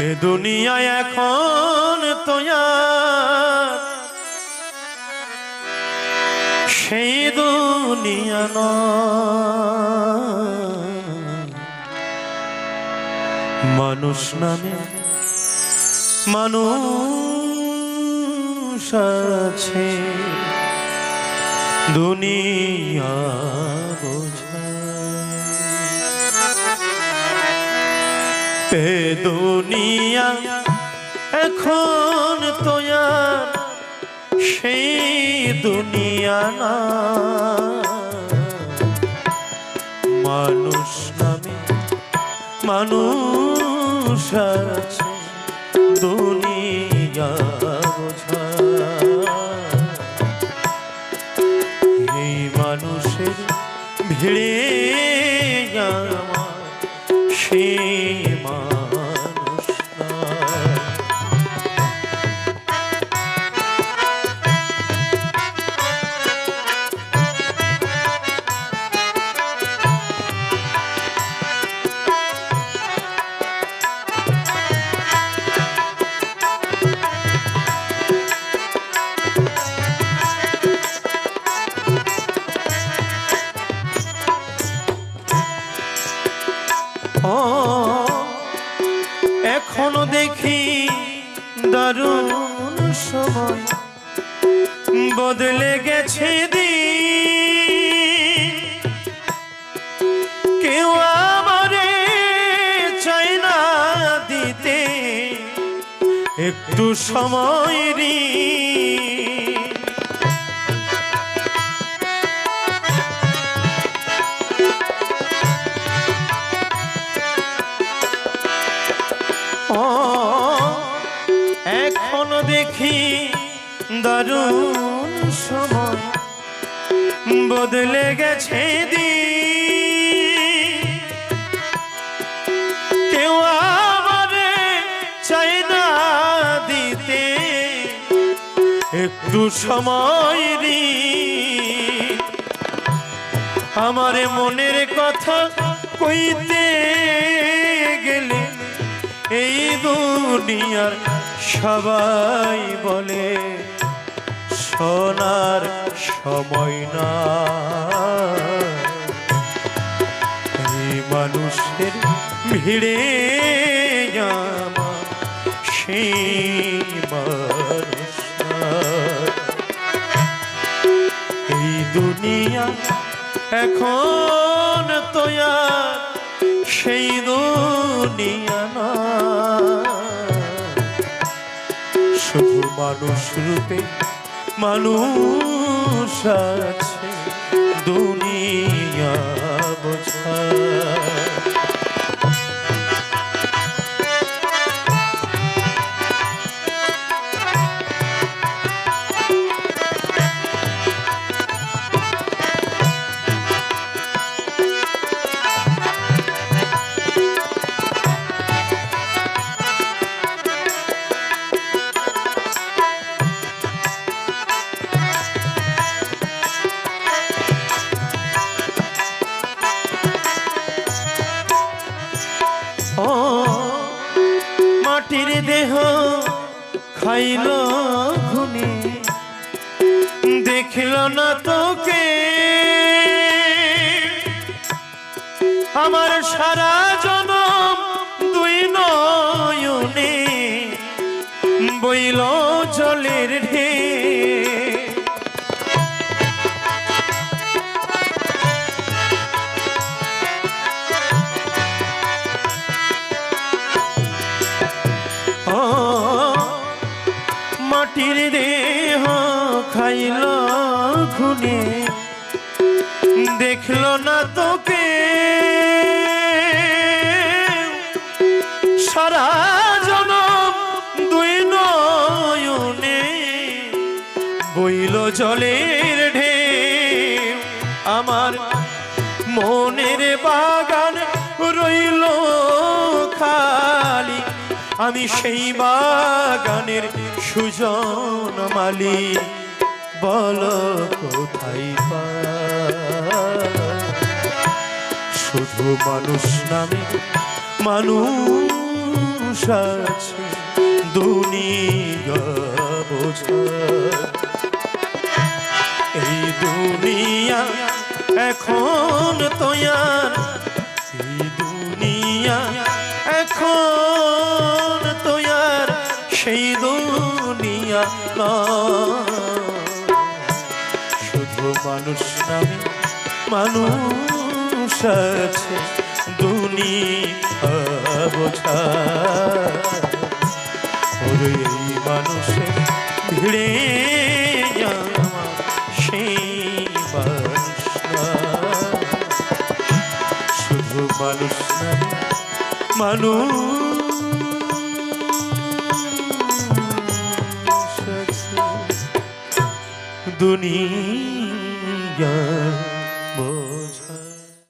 এ দুনিয়ায় এখন তোয়ার। সেই দুনিয়া নয়। মানুষ নামে মানুষ আছে। দুনিয়া বোঝায়। এ দুনিয়া, এখন তোয়ার সেই দুনিয়া না। মানুষ নামে মানুষ আছে দুনিয়া বোঝা। এই মানুষের ভিড়ে আমার সীমা এখনও দেখি দারুণ সময়। বদলে গেছে দি কেউ আমারে চাই না দিতে। একটু সময় ঋণ এখনও দেখি দারুণ সময়। বদলে গেছে দিন। কেউ চাই না দিতে। একটু সময় আমার মনের কথা কইতে গেলে এই দুনিয়ার সবাই বলে, সোনার সময় না। মানুষের ভিড়ে সেই এই দুনিয়া এখন তোয়ার, সেই দুনিয়া না। শুধু মানুষ রূপে মানুষ আছে। দুনিয়া মাটির দেহ খাইল ঘুনে দেখল না তোকে। আমার সারা মাটির দেহ খাইল ঘুনে দেখল না তোকে। সারা জনম দুই নয়নে বইল জলের ঢে আমার মনের বাগান রইল খালি। আমি সেই বাগানের সুজন মালি বল কোথায় পাই? শুধু মানুষ নামে মানুষ আছে, দুনিয়া বোঝা এই দুনিয়া এখন তোয়ার, এই দুনিয়া এখন তোয়ার, সেই দুনিয়া নয়। শুধু মানুষ নামে মানুষ আছে, দুনিয়া বোঝা এই মানুষের ভিড়ে সেই মানুষ না। মানুষ না মানুষ দুনিয়া।